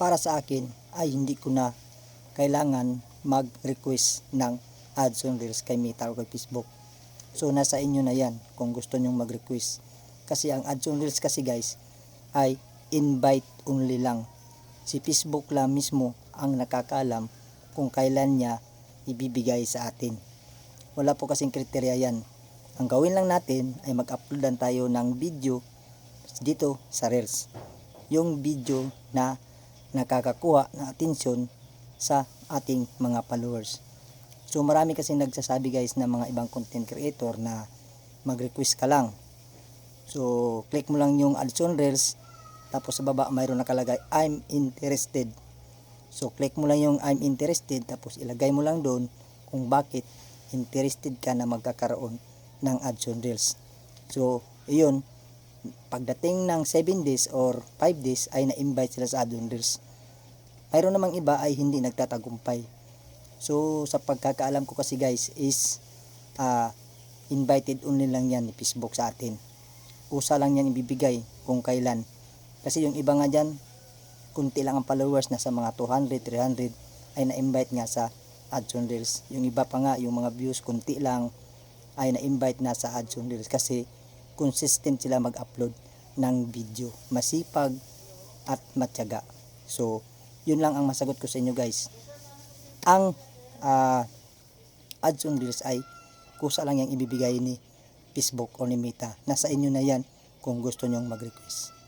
para sa akin ay hindi ko na kailangan mag-request ng ads on Reels kay Meta o kay Facebook. So nasa inyo na yan kung gusto nyong mag-request. Kasi ang ads on Reels kasi guys ay invite only lang. Si Facebook lang mismo ang nakakaalam kung kailan niya ibibigay sa atin. Wala po kasing kriteriya yan. Ang gawin lang natin ay mag-uploadan tayo ng video dito sa Reels. Yung video na nakakakuha ng atensyon sa ating mga followers. So marami kasi nagsasabi guys na mga ibang content creator na mag-request ka lang. So click mo lang yung ads on Reels tapos sa baba mayroon nakalagay I'm interested. So click mo lang yung I'm interested tapos ilagay mo lang doon kung bakit interested ka na magkakaroon ng ads on Reels. So iyon pagdating ng 7 days or 5 days ay na-invite sila sa Reels. Mayroon namang iba ay hindi nagtatagumpay. So sa pagkakaalam ko kasi guys is ah, invited only lang yan ni Facebook sa atin. Usa lang yan ibibigay kung kailan. Kasi yung iba nga dyan, kunti lang ang followers, nasa mga 200, 300 ay na-invite nga sa ads on Reels. Yung iba pa nga, yung mga views, kunti lang ay na-invite na sa ads on Reels kasi consistent sila mag-upload ng video. Masipag at matyaga. So, yun lang ang masagot ko sa inyo guys. Ang ah, ads on Reels ay kusa lang yung ibibigay ni Facebook o ni Meta. Nasa inyo na yan kung gusto nyong mag-request.